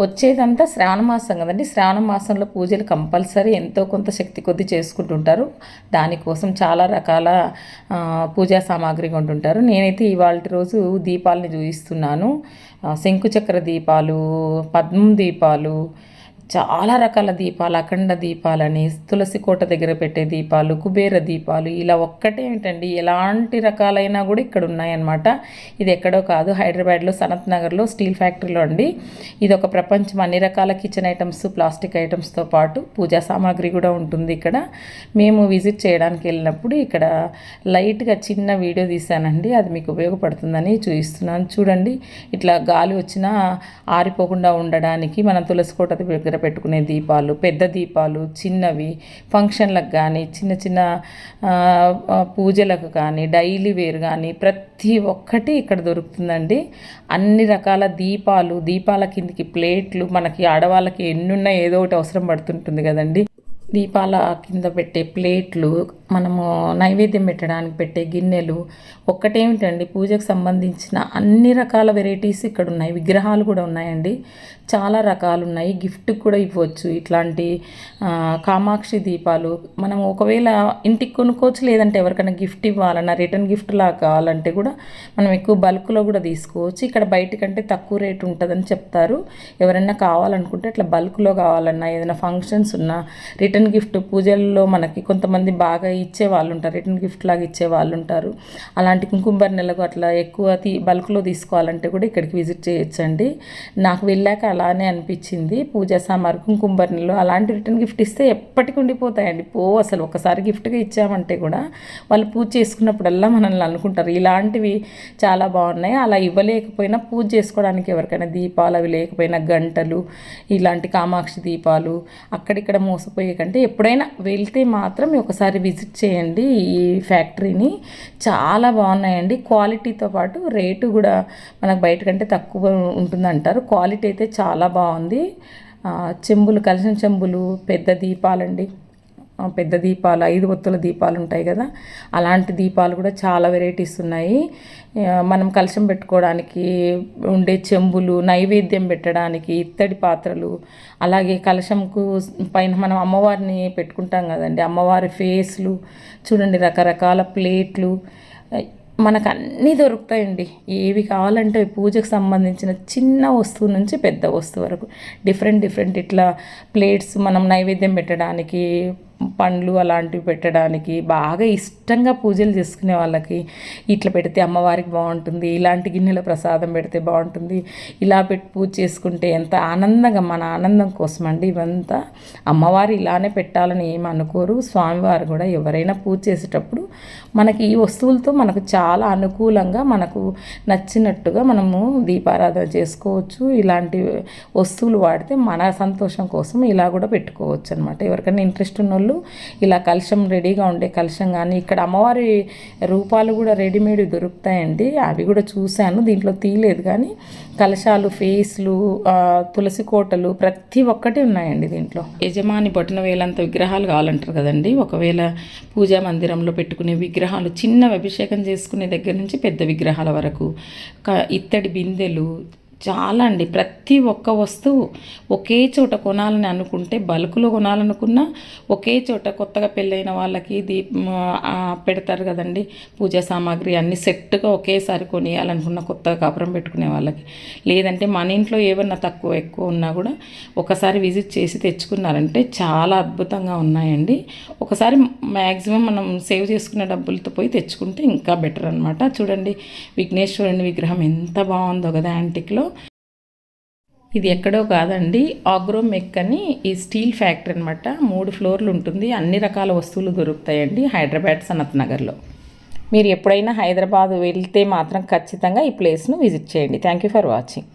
వచ్చేదంతా శ్రావణ మాసం కదండి. శ్రావణ మాసంలో పూజలు కంపల్సరీ ఎంతో కొంత శక్తి కొద్ది చేసుకుంటుంటారు. దానికోసం చాలా రకాల పూజా సామాగ్రి కొంటుంటారు. నేనైతే ఇవాళ రోజు దీపాలని చూపిస్తున్నాను శంకుచక్ర దీపాలు పద్మం దీపాలు చాలా రకాల దీపాలు అఖండ దీపాలని తులసి కోట దగ్గర పెట్టే దీపాలు కుబేర దీపాలు ఇలా ఒక్కటే ఏంటండి? ఎలాంటి రకాలైనా కూడా ఇక్కడ ఉన్నాయన్నమాట. ఇది ఎక్కడో కాదు హైదరాబాద్లో సనత్ నగర్లో స్టీల్ ఫ్యాక్టరీలో అండి. ఇది ఒక ప్రపంచం అన్ని రకాల కిచెన్ ఐటమ్స్ ప్లాస్టిక్ ఐటమ్స్తో పాటు పూజా సామాగ్రి కూడా ఉంటుంది ఇక్కడ. మేము విజిట్ చేయడానికి వెళ్ళినప్పుడు ఇక్కడ లైట్గా చిన్న వీడియో తీశానండి. అది మీకు ఉపయోగపడుతుందని చూపిస్తున్నాను. చూడండి ఇట్లా గాలి వచ్చినా ఆరిపోకుండా ఉండడానికి మనం తులసి కోట దగ్గర పెట్టుకునే దీపాలు పెద్ద దీపాలు చిన్నవి ఫంక్షన్లకు కానీ చిన్న చిన్న పూజలకు కానీ డైలీ వేర్ కానీ ప్రతి ఒక్కటి ఇక్కడ దొరుకుతుందండి. అన్ని రకాల దీపాలు దీపాల కిందికి ప్లేట్లు మనకి ఆడవాళ్ళకి ఎన్నున్నా ఏదో ఒకటి అవసరం పడుతుంటుంది కదండి. దీపాల కింద పెట్టే ప్లేట్లు మనము నైవేద్యం పెట్టడానికి పెట్టే గిన్నెలు ఒక్కటేమిటండి పూజకు సంబంధించిన అన్ని రకాల వెరైటీస్ ఇక్కడ ఉన్నాయి విగ్రహాలు కూడా ఉన్నాయండి. చాలా రకాలు ఉన్నాయి గిఫ్ట్ కూడా ఇవ్వచ్చు. ఇట్లాంటి కామాక్షి దీపాలు. మనం ఒకవేళ ఇంటికి కొనుక్కోవచ్చు లేదంటే ఎవరికైనా గిఫ్ట్ ఇవ్వాలన్నా రిటర్న్ గిఫ్ట్ లాగా కావాలంటే కూడా మనం ఎక్కువ బల్క్లో కూడా తీసుకోవచ్చు. ఇక్కడ బయటకంటే తక్కువ రేటు ఉంటుందని చెప్తారు. ఎవరైనా కావాలనుకుంటే ఇట్లా బల్క్లో కావాలన్నా ఏదైనా ఫంక్షన్స్ ఉన్నా రిటర్న్ గిఫ్ట్ పూజల్లో మనకి కొంతమంది బాగా ఇచ్చే వాళ్ళు ఉంటారు రిటర్న్ గిఫ్ట్ లాగా ఇచ్చే వాళ్ళు ఉంటారు అలాంటి కుంకుంబర్ నెలకు అట్లా ఎక్కువ తీ బల్క్లో తీసుకోవాలంటే కూడా ఇక్కడికి విజిట్ చేయొచ్చండి. నాకు వెళ్ళాక అలా అలానే అనిపించింది. పూజా సామార్ కుంకుమ అలాంటి రిటర్న్ గిఫ్ట్ ఇస్తే ఎప్పటికి ఉండిపోతాయండి. పో అసలు ఒకసారి గిఫ్ట్గా ఇచ్చామంటే కూడా వాళ్ళు పూజ చేసుకున్నప్పుడల్లా మనల్ని అనుకుంటారు. ఇలాంటివి చాలా బాగున్నాయి. అలా ఇవ్వలేకపోయినా పూజ చేసుకోవడానికి ఎవరికైనా దీపాలు అవి లేకపోయినా గంటలు ఇలాంటి కామాక్షి దీపాలు అక్కడిక్కడ మోసపోయే కంటే ఎప్పుడైనా వెళ్తే మాత్రం ఒకసారి విజిట్ చేయండి ఈ ఫ్యాక్టరీని. చాలా బాగున్నాయండి. క్వాలిటీతో పాటు రేటు కూడా మనకు బయట కంటే తక్కువ ఉంటుందంటారు. క్వాలిటీ అయితే చాలా బాగుంది. చెంబులు కలిసిన చెంబులు పెద్ద దీపాలండి. పెద్ద దీపాలు ఐదు ఒత్తుల దీపాలు ఉంటాయి కదా. అలాంటి దీపాలు కూడా చాలా వెరైటీస్ ఉన్నాయి. మనం కలశం పెట్టుకోవడానికి ఉండే చెంబులు నైవేద్యం పెట్టడానికి ఇత్తడి పాత్రలు అలాగే కలశంకు పైన మనం అమ్మవారిని పెట్టుకుంటాం కదండి. అమ్మవారి ఫేస్లు చూడండి రకరకాల ప్లేట్లు. మనకు అన్నీ దొరుకుతాయండి. ఏవి కావాలంటే పూజకు సంబంధించిన చిన్న వస్తువు నుంచి పెద్ద వస్తువు వరకు. డిఫరెంట్ డిఫరెంట్ ఇట్లా ప్లేట్స్ మనం నైవేద్యం పెట్టడానికి పండ్లు అలాంటివి పెట్టడానికి బాగా ఇష్టంగా పూజలు చేసుకునే వాళ్ళకి ఇట్లా పెడితే అమ్మవారికి బాగుంటుంది ఇలాంటి గిన్నెలో ప్రసాదం పెడితే బాగుంటుంది. ఇలా పెట్టి పూజ చేసుకుంటే ఎంత ఆనందంగా మన ఆనందం కోసం అండి ఇవంతా. అమ్మవారు ఇలానే పెట్టాలని ఏమి అనుకోరు. స్వామివారు కూడా ఎవరైనా పూజ చేసేటప్పుడు మనకి ఈ వస్తువులతో మనకు చాలా అనుకూలంగా మనకు నచ్చినట్టుగా మనము దీపారాధన చేసుకోవచ్చు. ఇలాంటి వస్తువులు వాడితే మన సంతోషం కోసం ఇలా కూడా పెట్టుకోవచ్చు అనమాట ఎవరికైనా ఇంట్రెస్ట్ ఉన్న వాళ్ళు ఇలా కలశం రెడీగా ఉండే కలశం కానీ ఇక్కడ అమ్మవారి రూపాలు కూడా రెడీమేడ్ దొరుకుతాయండి. అవి కూడా చూశాను దీంట్లో తీయలేదు కానీ కలశాలు ఫేస్లు తులసి కోటలు ప్రతి ఒక్కటి ఉన్నాయండి దీంట్లో. యజమాని బొటన వేలంత విగ్రహాలు కావాలంటారు కదండి. ఒకవేళ పూజా మందిరంలో పెట్టుకునే విగ్రహాలు చిన్న అభిషేకం చేసుకునే దగ్గర నుంచి పెద్ద విగ్రహాల వరకు క- ఇత్తడి బిందెలు చాలా అండి ప్రతి ఒక్క వస్తువు ఒకే చోట కొనాలని అనుకుంటే బల్క్లో కొనాలనుకున్నా ఒకే చోట కొత్తగా పెళ్ళైన వాళ్ళకి దీప్ పెడతారు కదండి. పూజా సామాగ్రి అన్ని సెట్గా ఒకేసారి కొనియాలనుకున్న కొత్తగా కాపురం పెట్టుకునే వాళ్ళకి. లేదంటే మన ఇంట్లో ఏమన్నా తక్కువ ఎక్కువ ఉన్నా కూడా ఒకసారి విజిట్ చేసి తెచ్చుకున్నారంటే చాలా అద్భుతంగా ఉన్నాయండి. ఒకసారి మ్యాక్సిమం మనం సేవ్ చేసుకున్న డబ్బులతో పోయి తెచ్చుకుంటే ఇంకా బెటర్ అనమాట చూడండి విఘ్నేశ్వరుని విగ్రహం ఎంత బాగుందో కదా యాంటిక్లో. ఇది ఎక్కడో కాదండి ఆగ్రోమెక్ అని ఈ స్టీల్ ఫ్యాక్టరీ అనమాట మూడు ఫ్లోర్లు ఉంటుంది అన్ని రకాల వస్తువులు దొరుకుతాయండి హైదరాబాద్ సనత్ నగర్లో. మీరు ఎప్పుడైనా హైదరాబాద్ వెళ్తే మాత్రం ఖచ్చితంగా ఈ ప్లేస్ను విజిట్ చేయండి. Thank you for watching.